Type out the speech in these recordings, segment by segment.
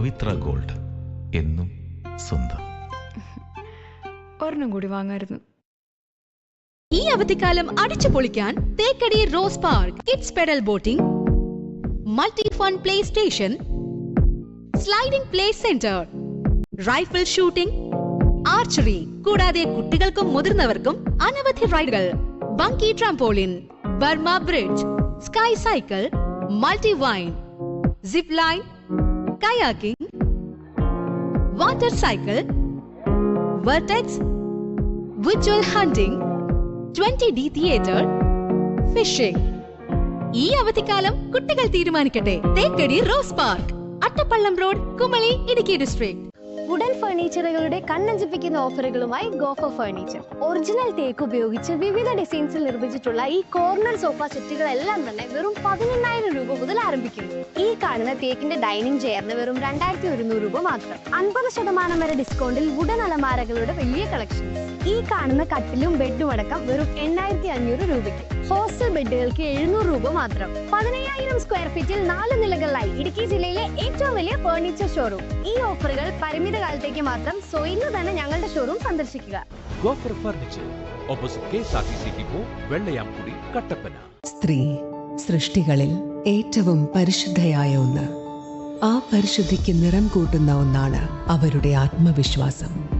പവിത്ര gold എന്നും സ്വന്തം. ഒരെണ്ണം കൂടി വാങ്ങായിരുന്നു. ഈ അവധിക്കാലം അടിച്ചു പൊളിക്കാൻ Thekkady rose park kids pedal boating multi fun play station sliding play centre rifle shooting archery കൂടാതെ കുട്ടികൾക്കും മുതിർന്നവർക്കും അനവധി റൈഡുകൾ bungee trampoline Burma bridge sky cycle multi vine zip line kayaking water cycle vertex virtual twenty D theatre fishing ഈ അവധിക്കാലം കുട്ടികൾ തീരുമാനിക്കട്ടെ. Thekkady rose park Attappallam road Kumily Idukki district wooden ഫർണിച്ചറുകളുടെ കണ്ണഞ്ചിപ്പിക്കുന്ന ഓഫറുകളുമായി ഗോഫ ഫർണിച്ചർ ഒറിജിനൽ തേക്ക് ഉപയോഗിച്ച് വിവിധ ഡിസൈൻസിൽ നിർമ്മിച്ചിട്ടുള്ള ഈ കോർണർ സോഫ സെറ്റുകളെല്ലാം തന്നെ വെറും പതിനെണ്ണായിരം രൂപ മുതൽ ആരംഭിക്കുന്നു. ഈ കാണുന്ന തേക്കിന്റെ ഡൈനിങ് ചെയറിന് വെറും രണ്ടായിരത്തി ഒരുന്നൂറ് രൂപ മാത്രം. അൻപത് ശതമാനം വരെ ഡിസ്കൗണ്ടിൽ വുഡൻ അലമാരകളുടെ വലിയ കളക്ഷൻ ഈ കാണുന്ന കട്ടിലും ബെഡും അടക്കം വെറും എണ്ണായിരത്തി അഞ്ഞൂറ് രൂപയ്ക്ക്. ഹോസ്റ്റൽ ബെഡുകൾക്ക് എഴുന്നൂറ് രൂപ മാത്രം. പതിനയ്യായിരം സ്ക്വയർ ഫീറ്റിൽ നാല് നിലകളിലായി ഇടുക്കി ജില്ലയിലെ ഏറ്റവും വലിയ ഫേർണിച്ചർ ഷോറൂം ഈ ഓഫറുകൾ പരിമിത കാലത്തേക്ക് മാത്രം സോ ഇന്ന് തന്നെ ഞങ്ങളുടെ ഷോറൂം സന്ദർശിക്കുക. Gofer furniture opposite K S R T C depot Vellayamkudi Kattappana. സ്ത്രീ സൃഷ്ടികളിൽ ഏറ്റവും പരിശുദ്ധയായ ഒന്ന്. ആ പരിശുദ്ധിക്ക് നിറം കൂട്ടുന്ന ഒന്നാണ് അവരുടെ ആത്മവിശ്വാസം.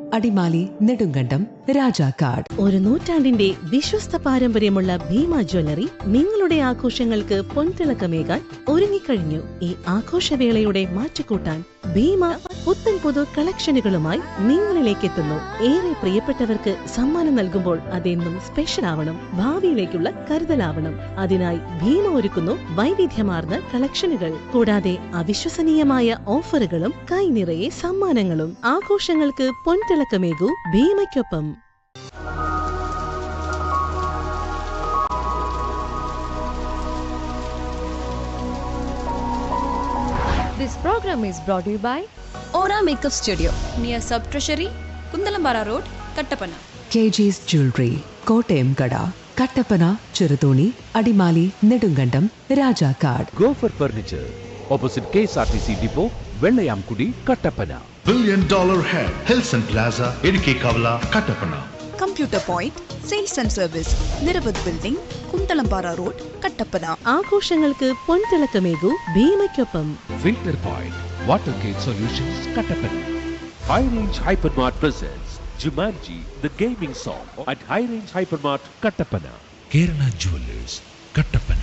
അടിമാലി നെടുങ്കണ്ടം രാജാക്കാട്. ഒരു നൂറ്റാണ്ടിന്റെ വിശ്വസ്ത പാരമ്പര്യമുള്ള ഭീമ ജ്വല്ലറി നിങ്ങളുടെ ആഘോഷങ്ങൾക്ക് പൊൻതിളക്കമേകാൻ ഒരുങ്ങിക്കഴിഞ്ഞു. ഈ ആഘോഷവേളയുടെ മാറ്റുകൂട്ടാൻ ഭീമ പുത്തൻ പുതു കളക്ഷനുകളുമായി നിങ്ങളിലേക്ക് എത്തുന്നു ഏറെ പ്രിയപ്പെട്ടവർക്ക് സമ്മാനം നൽകുമ്പോൾ അതെന്നും സ്പെഷ്യൽ ആവണം ഭാവിയിലേക്കുള്ള കരുതലാവണം. അതിനായി ഭീമ ഒരുക്കുന്നു വൈവിധ്യമാർന്ന കളക്ഷനുകൾ. കൂടാതെ അവിശ്വസനീയമായ ഓഫറുകളും കൈനിറയെ സമ്മാനങ്ങളും. ആഘോഷങ്ങൾക്ക് പൊൻതിളക്കമേകൂ ഭീമയ്ക്കൊപ്പം This program is brought to you by Aura makeup studio near Sub Treasury, Kundalambara Road, Kattapana. K G's jewellery Kottayam കട Kattappana Cheruthoni Adimali Nedumkandam Rajakkad Gofer furniture opposite K S R T C depot dollar head Billion Dollar Head, Hilson Plaza, Idiki Kavala, Kattapana. Computer point sales and service നിരവധി building Kunthalampara road Kattappana ആഘോഷങ്ങൾക്ക് പൊൻതിളക്കമേകൂ ഭീമയ്ക്കൊപ്പം. Filter point water gate solutions Kattappana high range hypermart presents Jumanji the gaming song at high range hypermart Kattappana Kerala jewellers Kattappana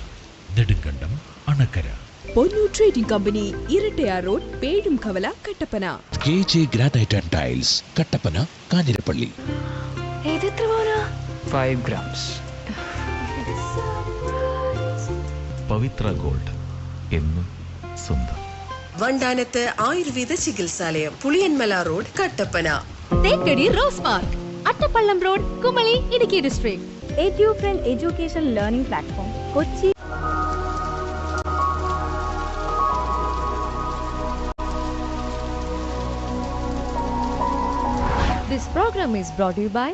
Nedumkandam Anakkara Ponnu trading company Erattayar road Pezhum Kavala Kattappana. K J granite and tiles Kattappana Kanjirappally. Five grams Pavithra gold എന്നും സ്വന്തം. വണ്ടാനത്ത് Ayurveda ചികിത്സാലയം Puliyanmala road Kattappana. Thekkady rose park Attappallam road Kumily Idukki district edu front education learning platform Kochi program is brought to you by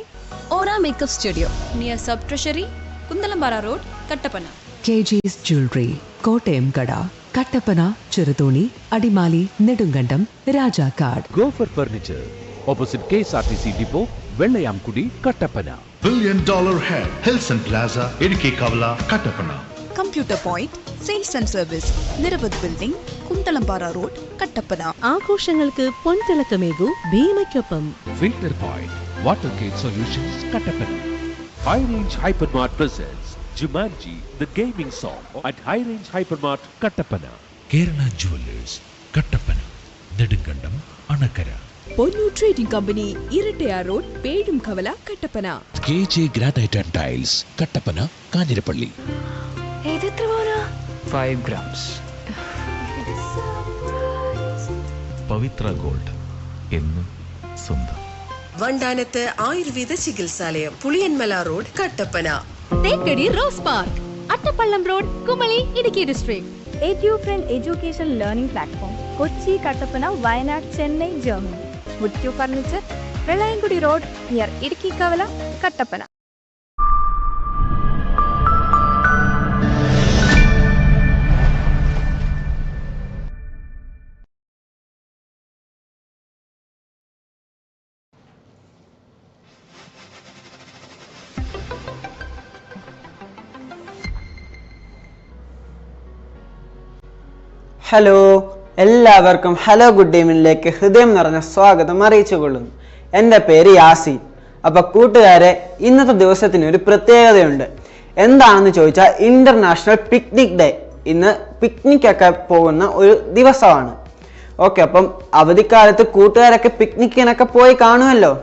Aura makeup studio near sub treasury Kunthalampara road Kattappana K G's jewellery Kottayam കട Kattappana Cheruthoni Adimali Nedumkandam Rajakkad Gofer furniture opposite K S R T C depot Vellayamkudi Kattappana Billion Dollar Head, Hilson Plaza, Idiki Kavala, Kattapana. Computer point sales and service നിരവധി building Kunthalampara road Kattappana ആഘോഷങ്ങൾക്ക് പൊൻതിളക്കമേകൂ ഭീമയ്ക്കൊപ്പം. Filter point water solutions Kattappana high range hypermart presents Jumanji the gaming song at high range hypermart Kattappana Kerala jewellers Kattappana Nedumkandam Anakkara Ponnu trading company Erattayar road Pezhum Kavala Kattappana K J granite and tiles Kattappana Kanjirappally ഏതെത്ര five grams Pavithra gold എന്നും സ്വന്തം. വണ്ടാനത്ത് Ayurveda ചികിത്സാലയം Puliyanmala road Kattappana Thekkady rose park Attappallam road Kumily Idukki district edu front education learning platform Kochi Kattappana Wayanad Chennai Germany മുറ്റു furniture Vellayamkudi road near Idukki Kavala Kattappana hello എല്ലാവർക്കും hello good ഈവനിലേക്ക് ഹൃദയം നിറഞ്ഞ സ്വാഗതം അറിയിച്ചു കൊള്ളുന്നു എന്റെ പേര് യാസി അപ്പൊ കൂട്ടുകാരെ ഇന്നത്തെ ദിവസത്തിന് ഒരു പ്രത്യേകതയുണ്ട്. എന്താണെന്ന് ചോദിച്ചാൽ ഇന്റർനാഷണൽ പിക്നിക് ഡേ ഇന്ന് പിക്നിക് ഒക്കെ പോകുന്ന ഒരു ദിവസമാണ്. ഓക്കെ അപ്പം അവധിക്കാലത്ത് കൂട്ടുകാരൊക്കെ പിക്നിക്കിനൊക്കെ പോയി കാണുമല്ലോ?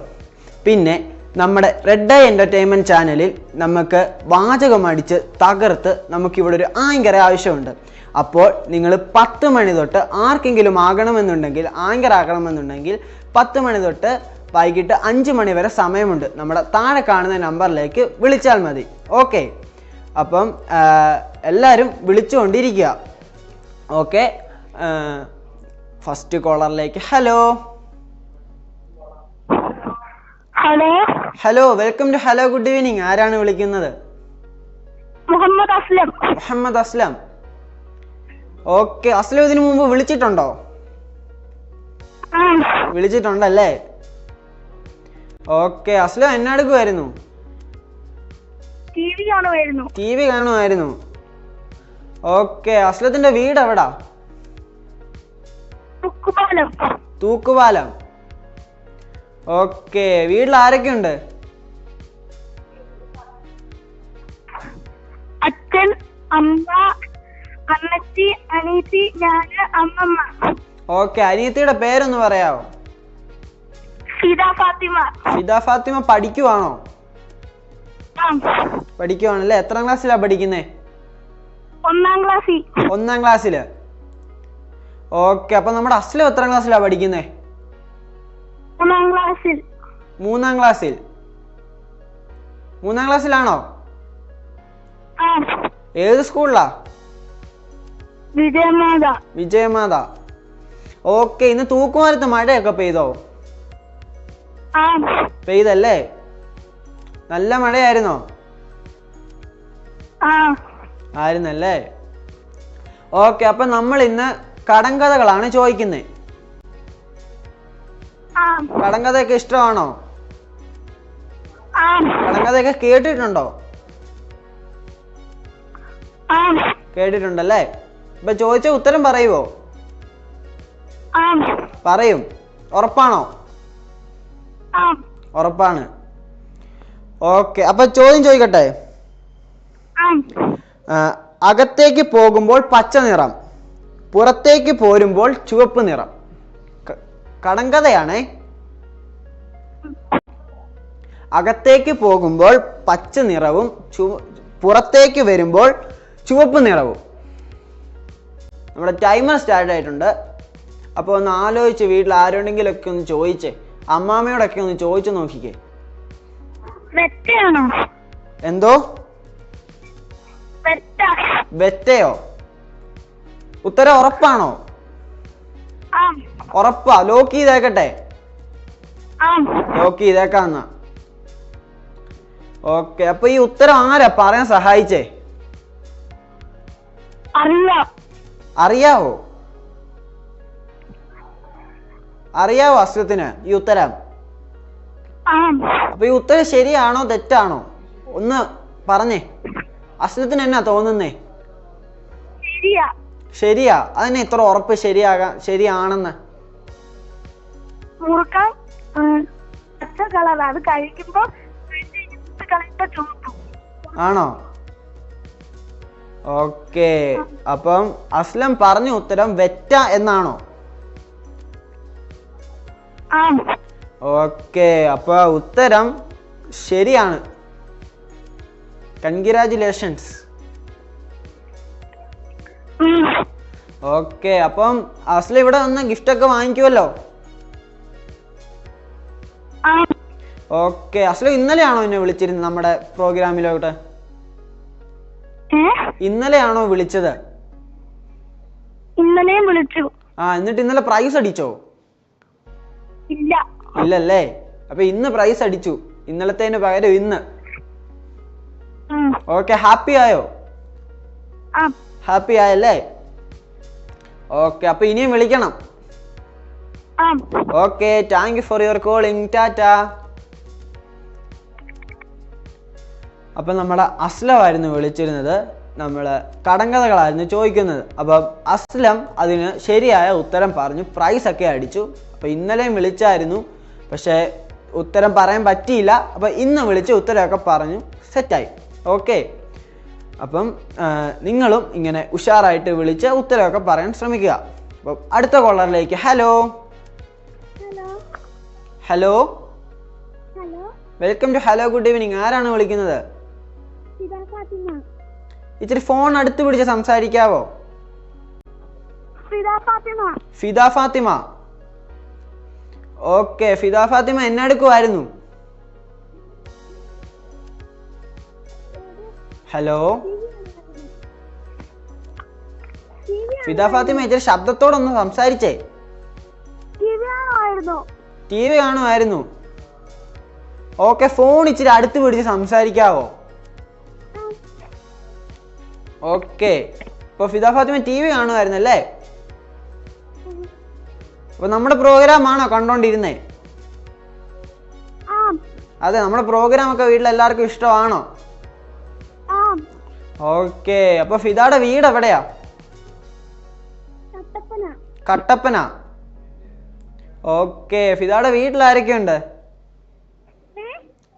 പിന്നെ നമ്മുടെ റെഡ് ഐ എന്റർടൈൻമെന്റ് ചാനലിൽ നമുക്ക് വാചകം അടിച്ച് തകർത്ത് നമുക്കിവിടെ ഒരു ആയങ്കര ആവശ്യമുണ്ട്. അപ്പോൾ നിങ്ങൾ പത്ത് മണി തൊട്ട് ആർക്കെങ്കിലും ആകണമെന്നുണ്ടെങ്കിൽ ആങ്കർ ആകണമെന്നുണ്ടെങ്കിൽ പത്ത് മണി തൊട്ട് വൈകിട്ട് അഞ്ച് മണി വരെ സമയമുണ്ട്. നമ്മുടെ താഴെ കാണുന്ന നമ്പറിലേക്ക് വിളിച്ചാൽ മതി. ഓക്കെ. അപ്പം എല്ലാവരും വിളിച്ചുകൊണ്ടിരിക്കുക. Okay. First കോളറിലേക്ക്. Hello. Hello. Hello welcome to hello good evening. ആരാണ് വിളിക്കുന്നത്? മുഹമ്മദ് അസ്ലം. മുഹമ്മദ് അസ്ലാം. ഓക്കെ അസ്ലം ഇതിനു മുമ്പ് വിളിച്ചിട്ടുണ്ടോ? വിളിച്ചിട്ടുണ്ടല്ലേ? ഓക്കെ അസ്ലം എന്നെ എടുക്കുമായിരുന്നു ടി വി കാണുമായിരുന്നു ഓക്കെ അസ്ലത്തിന്റെ വീട് എവിടാ? തുക്കുപാലം. തൂക്കുപാലം. ഓക്കെ വീട്ടിൽ ആരൊക്കെയുണ്ട്? അച്ഛൻ അമ്മ അമ്മച്ചി അനീത്തി ഞാൻ അമ്മമ്മ. ഓക്കെ അനീത്തിയുടെ പേരൊന്ന് പറയാമോ ഫിദ ഫാത്തിമ. ഫിദ ഫാത്തിമ പഠിക്കുവാണോ? പഠിക്കുവാണല്ലേ? എത്രാം ക്ലാസ്സിലാ പഠിക്കുന്നേ? ഒന്നാം ക്ലാസ്സിൽ ഒന്നാം ക്ലാസ്സിൽ. ഓക്കെ അപ്പൊ നമ്മുടെ അസ്ലം എത്രാം ക്ലാസ്സിലാ പഠിക്കുന്നേ? ഒന്നാം ക്ലാസ്സിൽ. മൂന്നാം ക്ലാസ്സിൽ. മൂന്നാം ക്ലാസ്സിലാണോ? ഏത് സ്കൂളിലാ? വിജയമാത. വിജയമാത. ഓക്കെ ഇന്ന് തൂക്കുമാരത്ത് മഴയൊക്കെ പെയ്തോ? പെയ്തല്ലേ? നല്ല മഴയായിരുന്നോ? ആയിരുന്നല്ലേ? ഓക്കെ അപ്പൊ നമ്മൾ ഇന്ന് കടങ്കഥകളാണ് ചോദിക്കുന്നത് കടങ്കഥയൊക്കെ ഇഷ്ടമാണോ? കടങ്കഥയൊക്കെ കേട്ടിട്ടുണ്ടോ? കേട്ടിട്ടുണ്ടല്ലേ? ഇപ്പൊ ചോദിച്ച ഉത്തരം പറയുവോ? പറയും. ഉറപ്പാണോ? ഉറപ്പാണ്. ഓക്കെ. അപ്പൊ ചോദ്യം ചോദിക്കട്ടെ? അകത്തേക്ക് പോകുമ്പോൾ പച്ച നിറം പുറത്തേക്ക് പോരുമ്പോൾ ചുവപ്പ് നിറം. കടങ്കഥയാണേ അകത്തേക്ക് പോകുമ്പോൾ പച്ച നിറവും ചു പുറത്തേക്ക് വരുമ്പോൾ ചുവപ്പ് നിറവും. നമ്മുടെ ടൈമർ സ്റ്റാർട്ട് ആയിട്ടുണ്ട്. അപ്പോൾ ഒന്ന് ആലോചിച്ച് വീട്ടിൽ ആരോടെങ്കിലൊക്കെ ഒന്ന് ചോദിച്ചേ അമ്മാമ്മയോടൊക്കെ ഒന്ന് ചോദിച്ചു നോക്കിക്കേ. എന്തോ? വെറ്റ വെറ്റയോ ഉത്തരം ഉറപ്പാണോ? ഉറപ്പാ. ലോക്ക് ചെയ്തേക്കട്ടെ. ലോക്ക് ചെയ്തേക്കാന്ന. ഓക്കെ അപ്പൊ ഈ ഉത്തരം ആരാ പറയാൻ സഹായിച്ചേ? അറിയാം അറിയാവോ? അറിയാവോ അസ്ലത്തിന് ഈ ഉത്തരം? അപ്പൊ ഈ ഉത്തരം ശരിയാണോ തെറ്റാണോ? ഒന്ന് പറഞ്ഞേ. അസ്ലത്തിന് എന്നാ തോന്നുന്നേ? ശരിയാ. അതന്നെ അതിനെ ഇത്ര ഉറപ്പ് ശരിയാക ശരിയാണെന്ന്. മുറുക്കാൻ ഉം, പച്ച കളർ. അത് കഴിക്കുമ്പോ ആണോ? ഓക്കെ. അപ്പം അസ്ലം പറഞ്ഞ ഉത്തരം വെറ്റ എന്നാണോ? ഓക്കെ. അപ്പൊ ഉത്തരം ശരിയാണ്. കൺഗ്രാചുലേഷൻസ് ഉം, ഓക്കെ. അപ്പം അസ്ലം ഇവിടെ വന്ന് ഗിഫ്റ്റ് ഒക്കെ വാങ്ങിക്കുമല്ലോ ഓക്കെ. അസ്ലം ഇന്നലെയാണോ എന്നെ വിളിച്ചിരുന്നത് നമ്മുടെ പ്രോഗ്രാമിലോട്ട് ഇന്നലെയാണോ വിളിച്ചത്? ഇന്നലെയും വിളിച്ചു. ആ എന്നിട്ട് ഇന്നലെ പ്രൈസ് അടിച്ചോ? ഇല്ല. ഇല്ലല്ലേ? അപ്പൊ ഇന്ന് പ്രൈസ് അടിച്ചു. ഇന്നലത്തേന് പകരം ഇന്ന്. ഓക്കെ ഹാപ്പി ആയോ? ഹാപ്പി ആയല്ലേ? ഓക്കെ അപ്പൊ ഇനിയും വിളിക്കണം. Okay thank you for your calling Tata. അപ്പം നമ്മുടെ അസ്ലമായിരുന്നു വിളിച്ചിരുന്നത്. നമ്മൾ കടങ്കഥകളായിരുന്നു ചോദിക്കുന്നത്. അപ്പം അസ്ലം അതിന് ശരിയായ ഉത്തരം പറഞ്ഞു. പ്രൈസ് ഒക്കെ അടിച്ചു. അപ്പം ഇന്നലെയും വിളിച്ചായിരുന്നു. പക്ഷേ ഉത്തരം പറയാൻ പറ്റിയില്ല. അപ്പം ഇന്ന് വിളിച്ച് ഉത്തരമൊക്കെ പറഞ്ഞു. സെറ്റായി ഓക്കെ അപ്പം നിങ്ങളും ഇങ്ങനെ ഉഷാറായിട്ട് വിളിച്ച് ഉത്തരമൊക്കെ പറയാൻ ശ്രമിക്കുക. അപ്പം അടുത്ത കോളറിലേക്ക്. Hello hello hello welcome to hello good evening ആരാണ് വിളിക്കുന്നത്? ഇച്ചിരി ഫോൺ അടുത്ത് പിടിച്ച് സംസാരിക്കാവോ? ഫിദ ഫാത്തിമ. ഓക്കെ ഫിദ ഫാത്തിമ എന്നെ എടുക്കുമായിരുന്നു ഹലോ? ഫിദ ഫാത്തിമ ഇച്ചിരി ശബ്ദത്തോടൊന്ന് സംസാരിച്ചേ. ടി വി കാണുമായിരുന്നു. ഓക്കെ ഫോൺ ഇച്ചിരി അടുത്ത് പിടിച്ച് സംസാരിക്കാവോ? ഓക്കെ. ഇപ്പൊ ഫിദ ഫാത്തിമ ടി വി കാണുമായിരുന്നല്ലേ? അപ്പൊ നമ്മുടെ പ്രോഗ്രാം ആണോ കണ്ടോണ്ടിരുന്നേ? അതെ നമ്മുടെ പ്രോഗ്രാം ഒക്കെ വീട്ടിൽ എല്ലാവർക്കും ഇഷ്ടമാണോ? ഓക്കെ. അപ്പൊ ഫിദയുടെ വീട് എവിടെയാ? കട്ടപ്പന. കട്ടപ്പന. ഓക്കെ. ഫിദയുടെ വീട്ടിൽ ആരൊക്കെയുണ്ട്?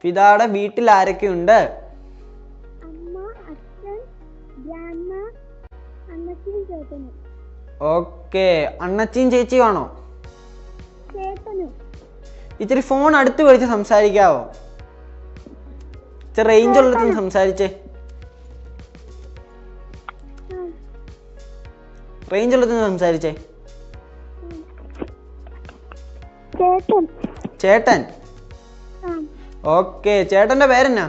ഫിദയുടെ വീട്ടിൽ ആരൊക്കെയുണ്ട്? ഓക്കെ അണ്ണച്ചിയും ചേച്ചിയും ആണോ? ചേട്ടനും ഇച്ചിരി ഫോൺ അടുത്ത് വിളിച്ച് സംസാരിക്കാവോ? ഇച്ചിരി റേഞ്ച് ഉള്ളിടത്ത് സംസാരിച്ചേ. റേഞ്ച് ഉള്ളിടത്ത് സംസാരിച്ചേ. ചേട്ടൻ. ഓക്കെ ചേട്ടന്റെ പേരെന്നാ?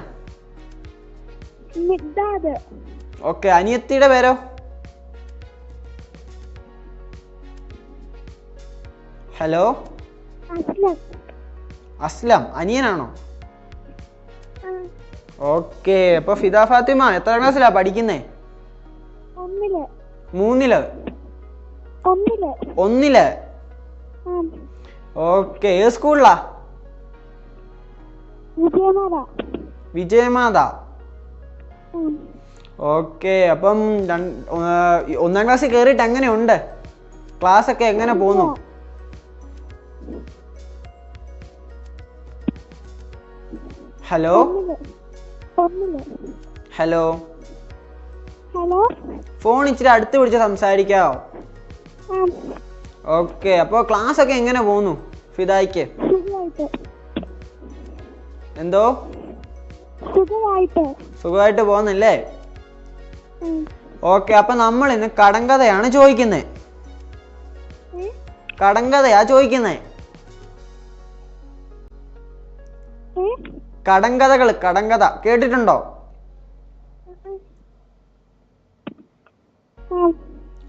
ഓക്കെ അനിയത്തിയുടെ പേരോ? ഹലോ? അസ്ലം. അനിയനാണോ? ഓക്കെ അപ്പൊ ഫിദ ഫാത്തിമ എത്ര ക്ലാസ്സിലാ പഠിക്കുന്നേ? മൂന്നിൽ? ഒന്നിൽ. ഓക്കെ ഏത് സ്കൂളിലാ? വിജയമാത. ഓക്കെ അപ്പം ഒന്നാം ക്ലാസ്സിൽ കയറിയിട്ട് എങ്ങനെയുണ്ട്? ക്ലാസ് ഒക്കെ എങ്ങനെ പോന്നു ഹലോ? ഹലോ? ഹലോ? ഫോൺ ഇച്ചിരി അടുത്ത് പിടിച്ച് സംസാരിക്കാവോ? ഓക്കെ അപ്പോ ക്ലാസ് ഒക്കെ എങ്ങനെ പോന്നു? ഫിദായിക്ക്? എന്തോ? സുഖമായിട്ട്. ഉം. ഓക്കെ അപ്പൊ നമ്മൾ ഇന്ന് കടങ്കഥയാണ് ചോദിക്കുന്നത് കടങ്കഥയാ ചോദിക്കുന്നേ. കടങ്കഥകൾ കടങ്കഥ. കേട്ടിട്ടുണ്ടോ?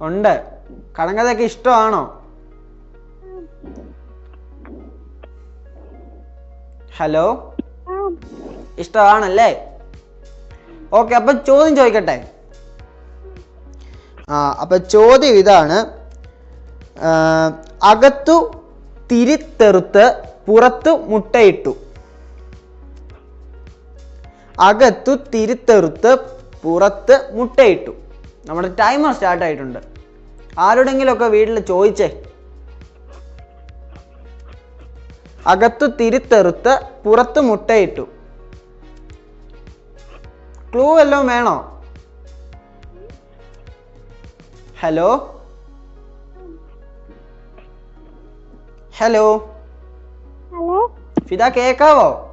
ഉണ്ട്. കടങ്കഥയൊക്കെ ഇഷ്ടമാണോ? ഹലോ? ഇഷ്ടമാണല്ലേ? ഓക്കെ അപ്പൊ ചോദ്യം ചോദിക്കട്ടെ? ആ അപ്പൊ ചോദ്യം ഇതാണ്. അകത്തു തിരിത്തെറുത്ത് പുറത്തു മുട്ടയിട്ടു. അകത്തു തിരുത്തെറുത്ത് പുറത്ത് മുട്ടയിട്ടു. നമ്മുടെ ടൈമർ സ്റ്റാർട്ട് ആയിട്ടുണ്ട്. ആരോടെങ്കിലുമൊക്കെ വീട്ടിൽ ചോദിച്ചേ? അകത്തു തിരുത്തെറുത്ത് പുറത്ത് മുട്ടയിട്ടു. ക്ലൂ എല്ലാം വേണോ? ഹലോ ഹലോ ഹലോ ഫിദ കേക്കാവോ?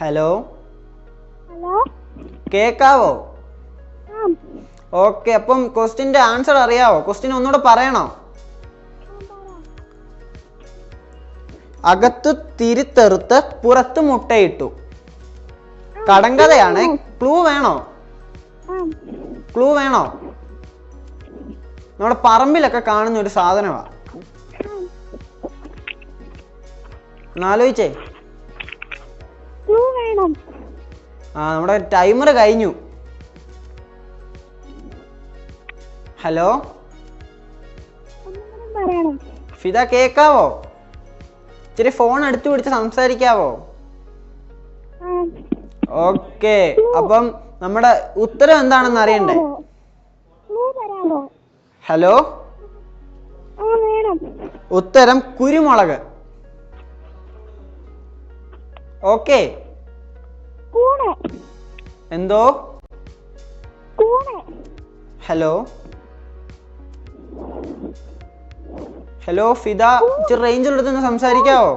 ഹലോ? ഹലോ? കേക്കാവോ? ഓക്കെ അപ്പം ക്വസ്റ്റിന്റെ ആൻസർ അറിയാവോ? ക്വസ്റ്റ്യൻ ഒന്നുകൂടെ പറയണോ? അകത്ത് തിരിത്തെറുത്ത് പുറത്ത് മുട്ടയിട്ടു. കടങ്കഥയാണ്. ക്ലൂ വേണോ? ക്ലൂ വേണോ? നമ്മുടെ പറമ്പിലൊക്കെ കാണുന്ന ഒരു സാധനമാണ് ഒന്നാലോചിച്ചേ ആ നമ്മുടെ ടൈമർ കഴിഞ്ഞു. ഹലോ? ഫിദ കേക്കാവോ? ഇച്ചിരി ഫോൺ അടുത്ത് പിടിച്ച് സംസാരിക്കാവോ? ഓക്കെ അപ്പം നമ്മുടെ ഉത്തരം എന്താണെന്ന് അറിയണ്ടേ? ഹലോ? ഉത്തരം കുരുമുളക്. ഓക്കെ. എന്തോ? ഹലോ? ഹലോ ഫിദ ഇച്ചിരി റേഞ്ച് ഒന്ന് സംസാരിക്കാവോ?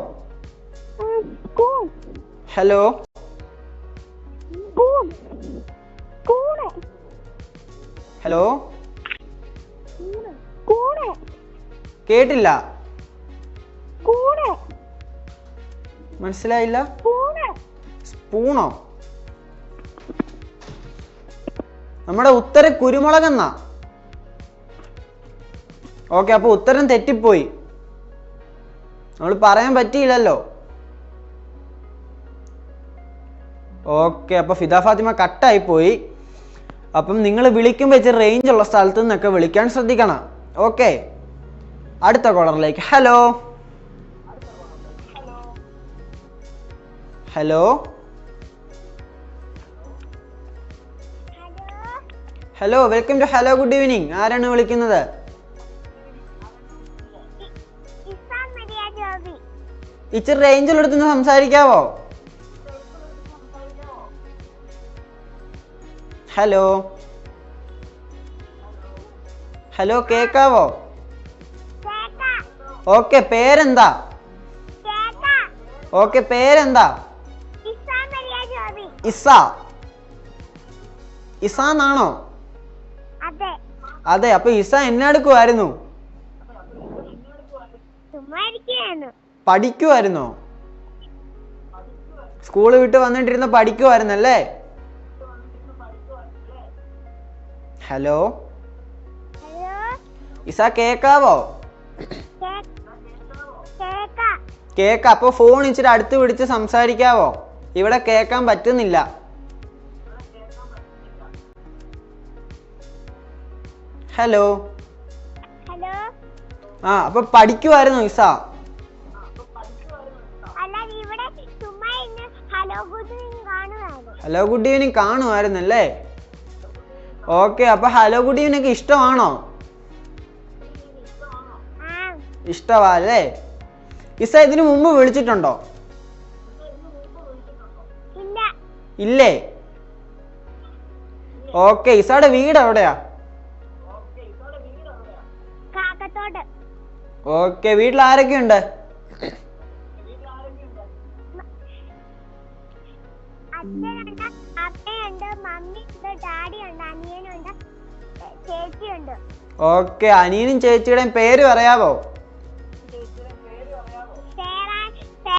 ഹലോ? ഹലോ? കേട്ടില്ല. മനസ്സിലായില്ല? സ്പൂണോ? നമ്മുടെ ഉത്തരം കുരുമുളകെന്നാ ഓക്കെ അപ്പൊ ഉത്തരം തെറ്റിപ്പോയി. നമ്മൾ പറയാൻ പറ്റിയില്ലല്ലോ. ഓക്കെ അപ്പൊ ഫിദ ഫാത്തിമ കട്ടായി പോയി അപ്പം നിങ്ങൾ വിളിക്കുമ്പോൾ ഇച്ചിരി റേഞ്ച് ഉള്ള സ്ഥലത്ത് നിന്നൊക്കെ വിളിക്കാൻ ശ്രദ്ധിക്കണം. ഓക്കെ അടുത്ത കോളറിലേക്ക് hello hello hello welcome to hello good evening ആരാണ് വിളിക്കുന്നത്? ഇച്ചിരി റേഞ്ചിലെടുത്ത് സംസാരിക്കാവോ? ഹലോ ഹലോ കേക്കാവോ? ഓക്കെ പേരെന്താ? ഓക്കെ പേരെന്താ? ഇസ ഇസ. എന്നാണോ അതെ അതെ അപ്പൊ ഇസ എന്നെ എടുക്കുമായിരുന്നു പഠിക്കുമായിരുന്നോ സ്കൂൾ വിട്ട് വന്നിട്ടിരുന്ന് പഠിക്കുമായിരുന്നല്ലേ ഹലോ? ഇസ കേക്കാവോ? കേക്കാം. കേക്ക അപ്പൊ ഫോൺ ഇച്ചിരി അടുത്ത് പിടിച്ച് സംസാരിക്കാവോ? ഇവിടെ കേക്കാൻ പറ്റുന്നില്ല. ഹലോ ഹലോ ആ അപ്പൊ പഠിക്കുമായിരുന്നു ഇസ ഹലോ ഗുഡ് ഈവനിങ് കാണുമായിരുന്നല്ലേ ഓക്കെ അപ്പൊ ഹലോ ഗുഡ് ഈവനിങ് ഇഷ്ടമാണോ? ഇഷ്ടമാ അല്ലേ ഇസ ഇതിനു മുമ്പ് വിളിച്ചിട്ടുണ്ടോ? ഇല്ലേ. ഓക്കെ ഇസയുടെ വീട് എവിടെയാ? ഓക്കെ വീട്ടിൽ ആരൊക്കെയുണ്ട് അച്ഛനുണ്ട് അപ്പയുണ്ട് മമ്മിയുണ്ട് ഡാഡിയുണ്ട് അനിയനുണ്ട് ചേച്ചിയുണ്ട്. ഓക്കെ അനിയനും ചേച്ചിയുടെയും പേര് പറയാവോ?